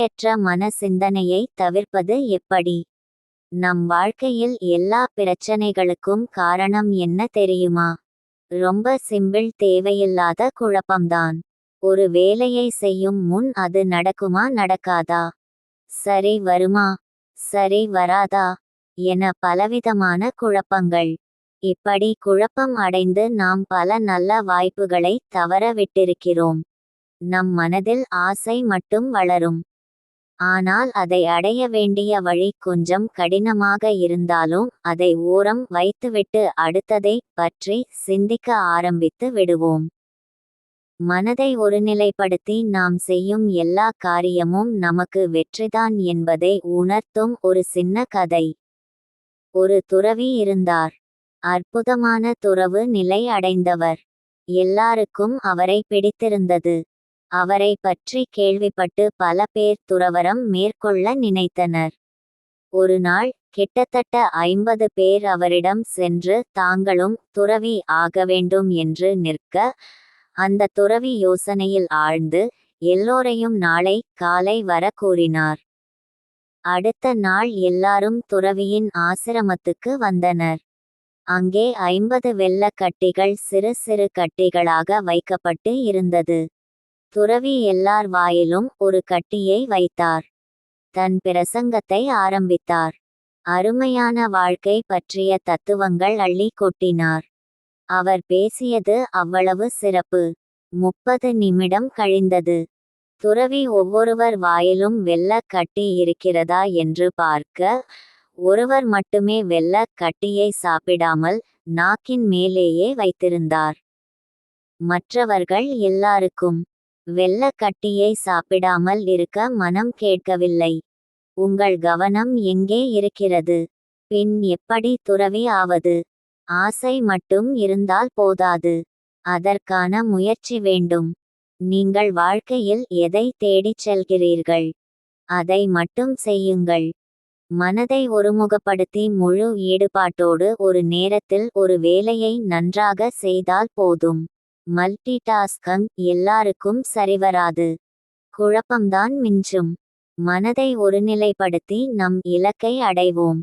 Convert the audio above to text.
ஏற்ற மன சிந்தனையை தவிர்ப்பது எப்படி? நம் வாழ்க்கையில் எல்லா பிரச்சனைகளுக்கும் காரணம் என்ன தெரியுமா? ரொம்ப சிம்பிள் தேவையில்லாத குழப்பம்தான். ஒரு வேலையை செய்யும் முன் அது நடக்குமா நடக்காதா? சரி வருமா? சரி வராதா? என பலவிதமான குழப்பங்கள். இப்படி குழப்பம் அடைந்து நாம் பல நல்ல வாய்ப்புகளை தவற விட்டிருக்கிறோம். நம் மனதில் ஆசை மட்டும் வளரும். ஆனால் அதை அடைய வேண்டிய வழி கொஞ்சம் கடினமாக இருந்தாலும் அதை ஓரம் வைத்துவிட்டு அடுத்ததை பற்றி சிந்திக்க ஆரம்பித்து விடுவோம். மனதை ஒருநிலைப்படுத்தி நாம் செய்யும் எல்லா காரியமும் நமக்கு வெற்றிதான் என்பதை உணர்த்தும் ஒரு சின்ன கதை. ஒரு துறவி இருந்தார். அற்புதமான துறவு நிலை அடைந்தவர். எல்லாருக்கும் அவரை பிடித்திருந்தது. அவரை பற்றி கேள்விப்பட்டு பல பேர் துறவரம் மேற்கொள்ள நினைத்தனர். ஒரு நாள் கிட்டத்தட்ட ஐம்பது பேர் அவரிடம் சென்று தாங்களும் துறவி ஆக வேண்டும் என்று நிற்க அந்த துறவி யோசனையில் ஆழ்ந்து எல்லோரையும் நாளை காலை வர கூறினார். அடுத்த நாள் எல்லாரும் துறவியின் ஆசிரமத்துக்கு வந்தனர். அங்கே ஐம்பது வெள்ள கட்டிகள் சிறு சிறு கட்டிகளாக வைக்கப்பட்டு இருந்தது. துறவி எல்லார் வாயிலும் ஒரு கட்டியை வைத்தார். தன் பிரசங்கத்தை ஆரம்பித்தார். அருமையான வாழ்க்கை பற்றிய தத்துவங்கள் அள்ளி கொட்டினார். அவர் பேசியது அவ்வளவு சிறப்பு. முப்பது நிமிடம் கழிந்தது. துறவி ஒவ்வொருவர் வாயிலும் வெள்ள கட்டி இருக்கிறதா என்று பார்க்க ஒருவர் மட்டுமே வெள்ள கட்டியை சாப்பிடாமல் நாக்கின் மேலேயே வைத்திருந்தார். மற்றவர்கள் எல்லாருக்கும் வெள்ளக்கட்டியை சாப்பிடாமல் இருக்க மனம் கேட்கவில்லை. உங்கள் கவனம் எங்கே இருக்கிறது? பின் எப்படி துறவி ஆவது? ஆசை மட்டும் இருந்தால் போதாது. அதற்கான முயற்சி வேண்டும். நீங்கள் வாழ்க்கையில் எதை தேடிச் செல்கிறீர்கள்? அதை மட்டும் செய்யுங்கள். மனதை ஒருமுகப்படுத்தி முழு ஈடுபாட்டோடு ஒரு நேரத்தில் ஒரு வேலையை நன்றாக செய்தால் போதும். மல்டி டாஸ்கங் எல்லாருக்கும் சரிவராது. குழப்பம்தான் மிஞ்சும். மனதை ஒருநிலைப்படுத்தி நம் இலக்கை அடைவோம்.